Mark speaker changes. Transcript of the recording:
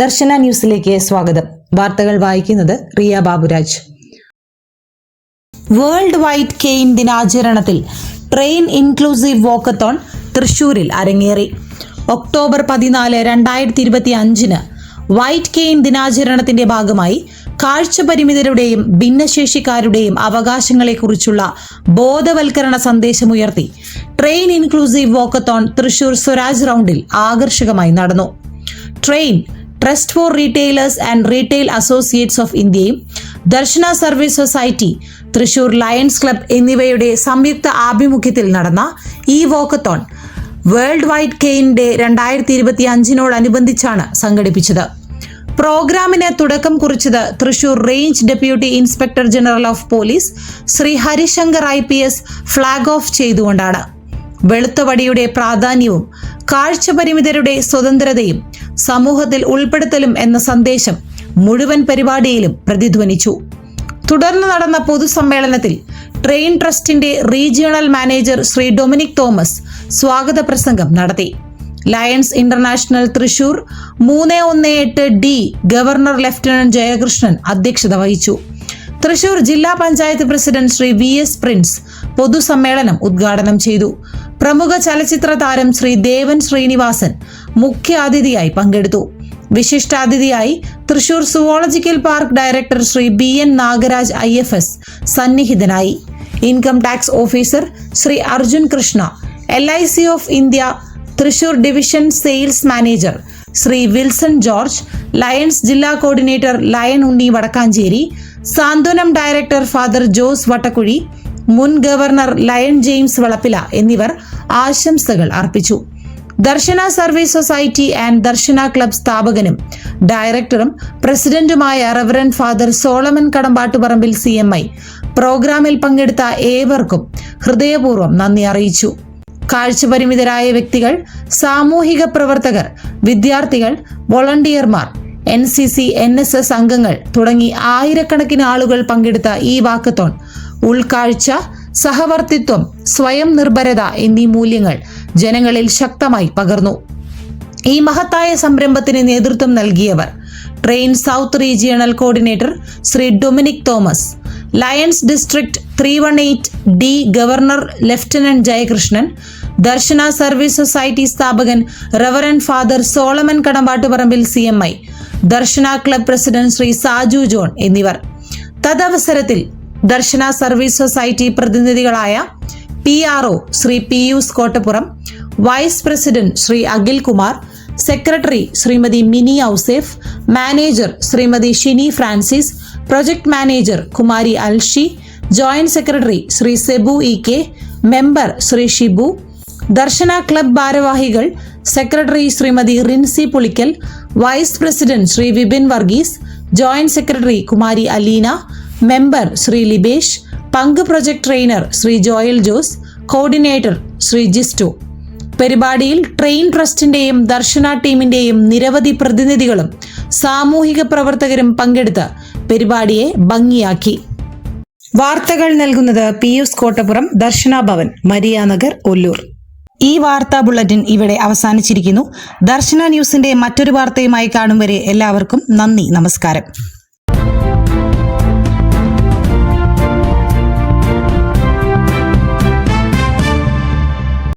Speaker 1: ദർശന ന്യൂസിലേക്ക് സ്വാഗതം. വാർത്തകൾ വായിക്കുന്നത് Riya Baburaj. World wide cane ദിനാചരണത്തിൽ train inclusive walkathon തൃശൂരിൽ അരങ്ങേറി. ഒക്ടോബർ പതിനാല് രണ്ടായിരത്തി ഇരുപത്തി അഞ്ചിന് വൈറ്റ് കെയിൻ ദിനാചരണത്തിന്റെ ഭാഗമായി കാഴ്ചപരിമിതരുടെയും ഭിന്നശേഷിക്കാരുടെയും അവകാശങ്ങളെക്കുറിച്ചുള്ള ബോധവൽക്കരണ സന്ദേശമുയർത്തി train inclusive walkathon Thrissur Swaraj റൗണ്ടിൽ ആകർഷകമായി നടന്നു. Train trust for retailers and retail associates of ഇന്ത്യയും Darshana service society Thrissur lions club എന്നിവയുടെ സംയുക്ത ആഭിമുഖ്യത്തിൽ നടന്ന ഈ walkathon world wide cane day രണ്ടായിരത്തി ഇരുപത്തി അഞ്ചിനോടനുബന്ധിച്ചാണ് സംഘടിപ്പിച്ചത്. പ്രോഗ്രാമിന് തുടക്കം കുറിച്ചത് Thrissur range deputy inspector general of police Shri Harishankar I P S flag off ചെയ്തുകൊണ്ടാണ്. വെളുത്തവടിയുടെ പ്രാധാന്യവും കാഴ്ചപരിമിതരുടെ സ്വതന്ത്രതയും സമൂഹത്തിൽ ഉൾപ്പെടുത്തലും എന്ന സന്ദേശം മുഴുവൻ പരിപാടിയിലും പ്രതിധ്വനിച്ചു. തുടർന്ന് നടന്ന പൊതുസമ്മേളനത്തിൽ ട്രെയിൻ ട്രസ്റ്റിന്റെ regional manager Shri Dominic Thomas സ്വാഗത പ്രസംഗം നടത്തി. ലയൺസ് ഇന്റർനാഷണൽ തൃശൂർ മൂന്ന് ഒന്ന് എട്ട് ഡി ഗവർണർ ലഫ്റ്റനന്റ് ജയകൃഷ്ണൻ അധ്യക്ഷത വഹിച്ചു. തൃശൂർ ജില്ലാ panchayat president Shri V S Prince പൊതുസമ്മേളനം ഉദ്ഘാടനം ചെയ്തു. പ്രമുഖ ചലച്ചിത്ര താരം ശ്രീ ദേവൻ ശ്രീനിവാസൻ മുഖ്യാതിഥിയായി പങ്കെടുത്തു. വിശിഷ്ടാതിഥിയായി Thrissur zoological park director Shri B N Nagaraj I F S സന്നിഹിതനായി. Income tax officer Shri Arjun Krishna L I C of India Thrissur division sales manager Shri Wilson George lions ജില്ലാ coordinator lion Unni Vadakkanchery Santhwanam director father Jose Vattakkuzhi മുൻ governor lion James Valappila എന്നിവർ ആശംസകൾ അർപ്പിച്ചു. Darshana service society and Darshana club സ്ഥാപകനും ഡയറക്ടറും പ്രസിഡന്റുമായ reverend father Solomon Kadambattuparambil C M I പ്രോഗ്രാമിൽ പങ്കെടുത്ത ഏവർക്കും ഹൃദയപൂർവം നന്ദി അറിയിച്ചു. കാഴ്ചപരിമിതരായ വ്യക്തികൾ സാമൂഹിക പ്രവർത്തകർ വിദ്യാർത്ഥികൾ വോളണ്ടിയർമാർ N C C N S S അംഗങ്ങൾ തുടങ്ങി ആയിരക്കണക്കിന് ആളുകൾ പങ്കെടുത്ത ഈ വാക്കത്തോൺ. ഉൾക്കാഴ്ച സഹവർത്തിത്വം സ്വയം നിർഭരത എന്നീ മൂല്യങ്ങൾ ജനങ്ങളിൽ ശക്തമായി പകർന്നു. ഈ മഹത്തായ സംരംഭത്തിന് നേതൃത്വം നൽകിയവർ train south regional coordinator Shri Dominic Thomas lions district three one eight D governor lieutenant Jayakrishnan Darshana service society സ്ഥാപകൻ reverend father Solomon Kadambattuparambil C M I Darshana club president Shri Saju John എന്നിവർ. തദവസരത്തിൽ Darshana service society പ്രതിനിധികളായ P R O Shri Pius Kottappuram vice president Shri Akhil Kumar secretary Shrimati Mini Ouseph manager Shrimati Shini Francis project manager Kumari Alshi joint secretary Shri Sebu E K member Shri Shibu Darshana club ഭാരവാഹികൾ secretary Shrimati Rinsi Pulickal vice president Shri Vipin Varghese joint secretary Kumari Aleena member Shri Libesh പങ്ക് project trainer Shri Joel Jose coordinator Shri Jistu. പരിപാടിയിൽ train ട്രസ്റ്റിന്റെയും ദർശന ടീമിന്റെയും നിരവധി പ്രതിനിധികളും സാമൂഹിക പ്രവർത്തകരും പങ്കെടുത്ത് പരിപാടിയെ ഭംഗിയാക്കി. വാർത്തകൾ നൽകുന്നത് പിയൂസ് കോട്ടപ്പുറം ദർശന ഭവൻ മരിയാനഗർ ഒല്ലൂർ. ഈ വാർത്താ ബുള്ളറ്റിൻ ഇവിടെ അവസാനിച്ചിരിക്കുന്നു. ദർശന ന്യൂസിന്റെ മറ്റൊരു വാർത്തയുമായി കാണും വരെ എല്ലാവർക്കും നന്ദി നമസ്കാരം.